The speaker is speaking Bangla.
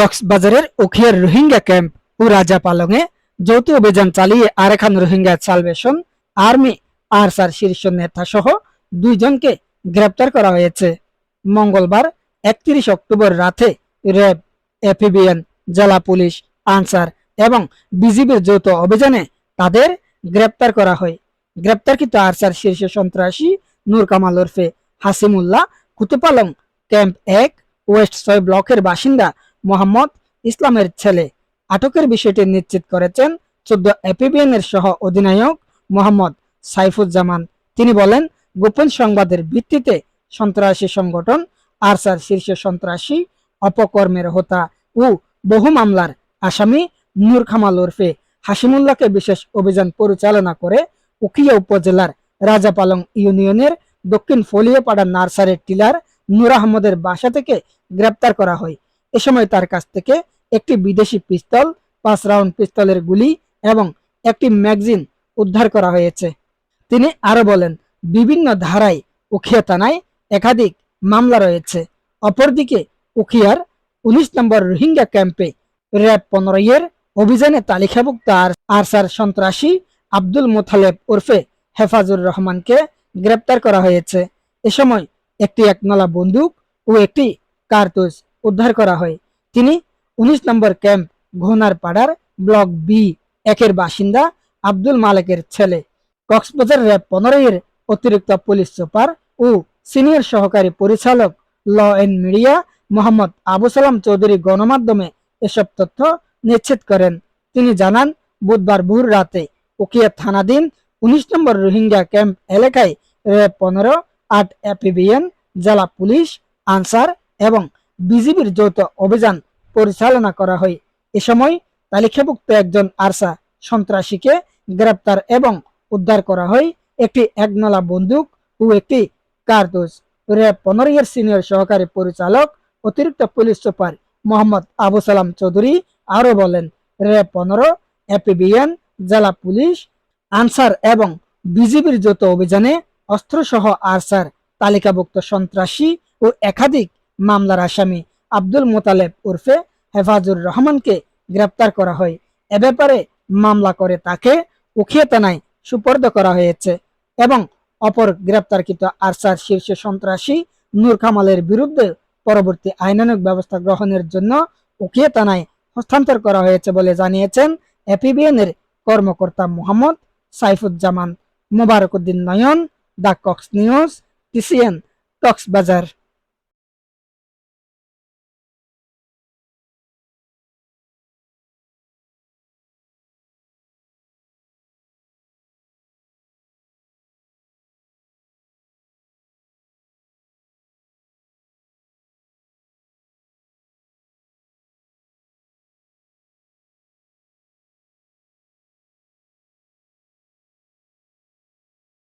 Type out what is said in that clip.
কক্সবাজারের উখিয়ার রোহিঙ্গা ক্যাম্প ও রাজা পালংয়ে যৌথ অভিযান চালিয়ে আরেখান রোহিঙ্গা সালভেশন আর্মি, আরসার শীর্ষ নেতা সহ দুইজনকে গ্রেপ্তার করা হয়েছে। মঙ্গলবার একত্রিশ অক্টোবর রাতে র্যাব এফিবিএন জেলা পুলিশ, আনসার এবং বিজিবির যৌথ অভিযানে তাদের গ্রেপ্তার করা হয়। গ্রেপ্তারকৃত আরসার শীর্ষ সন্ত্রাসী নূর কামাল ওরফে হাসিমুল্লাহ কুতুপালং ক্যাম্প এক, ওয়েস্ট ছয় ব্লকের বাসিন্দা মোহাম্মদ ইসলামের ছেলে। আটকের বিষয়টি নিশ্চিত করেছেন চোদ্দ এপিবিএন এর সহ অধিনায়ক মোহাম্মদ সাইফুজ্জামান। তিনি বলেন, গোপন সংবাদের ভিত্তিতে সন্ত্রাসী সংগঠন আরসার শীর্ষ সন্ত্রাসী, অপকর্মের হোতা ও বহু মামলার আসামি নূর খামাল ওরফে হাসিমুল্লাহকে বিশেষ অভিযান পরিচালনা করে উখিয়া উপজেলার রাজাপালং ইউনিয়নের দক্ষিণ ফলিয়াপাড়া নার্সারির টিলার নূর আহমদের বাসা থেকে গ্রেপ্তার করা হয়। এ সময় তার কাছ থেকে একটি বিদেশি পিস্তল, পাঁচ রাউন্ড পিস্তলের গুলি এবং একটি ম্যাগজিন উদ্ধার করা হয়েছে। তিনি আরও বলেন, বিভিন্ন ধারায় উখিয়া থানায় একাধিক মামলা রয়েছে। অপরদিকে উখিয়ার উনিশ নম্বর রোহিঙ্গা ক্যাম্পে র্যাব পনেরো এর অভিযানে তালিকাভুক্ত আর আরসার সন্ত্রাসী আব্দুল মোথালেব ওরফে হেফাজুর রহমানকে গ্রেপ্তার করা হয়েছে। এ সময় একটি একনলা বন্দুক ও একটি কার্তুজ উদ্ধার করা হয়। তিনি উনিশ নম্বর ক্যাম্প, ঘোনার পাড়ার ব্লক বি একের বাসিন্দা আব্দুল মালেকের ছেলে। কক্সবাজার র্যাব পনেরো এর অতিরিক্ত পুলিশ সুপার ও সিনিয়র সহকারী পরিচালক law and media Mohammad Abu Salam Chowdhury গণমাধ্যমে এসব তথ্য নিশ্চিত করেন। তিনি জানান, বুধবার ভোর রাতে উকিয়া থানাধীন উনিশ নম্বর রোহিঙ্গা ক্যাম্প এলাকায় র্যাব পনেরো, আট এপিবিএন, জেলা পুলিশ, আনসার এবং বিজিবির যৌথ অভিযান পরিচালনা করা হয়। এ সময় তালিকাভুক্ত একজন আরসা সন্ত্রাসীকে গ্রেপ্তার এবং উদ্ধার করা হয়। একটি একনলা বন্দুক ও একটি কার্তুজ। র্যাব পনেরো সিনিয়র সহকারী পরিচালক অতিরিক্ত পুলিশ সুপার মোহাম্মদ আবু সালাম চৌধুরী আরও বলেন, র্যাব পনেরো এপিবিএন জেলা পুলিশ, আনসার এবং বিজিবির যৌথ অভিযানে অস্ত্রসহ আরসার, তালিকাভুক্ত সন্ত্রাসী ও একাধিক মামলার আসামি আব্দুল মোতালেব ওরফে হেফাজুর রহমানকে গ্রেপ্তার করা হয়। এ ব্যাপারে মামলা করে তাকে উখিয়া থানায় সুপর্দ করা হয়েছে এবং অপর গ্রেপ্তারকৃত আরসার শীর্ষ সন্ত্রাসী নূর কামালের বিরুদ্ধে পরবর্তী আইনানুগ ব্যবস্থা গ্রহণের জন্য উখিয়া থানায় হস্তান্তর করা হয়েছে বলে জানিয়েছেন এপিবিএন এর কর্মকর্তা Mohammad Saifuzzaman. Mobarak Uddin Nayan, the Cox news, TCN, Cox's Bazar.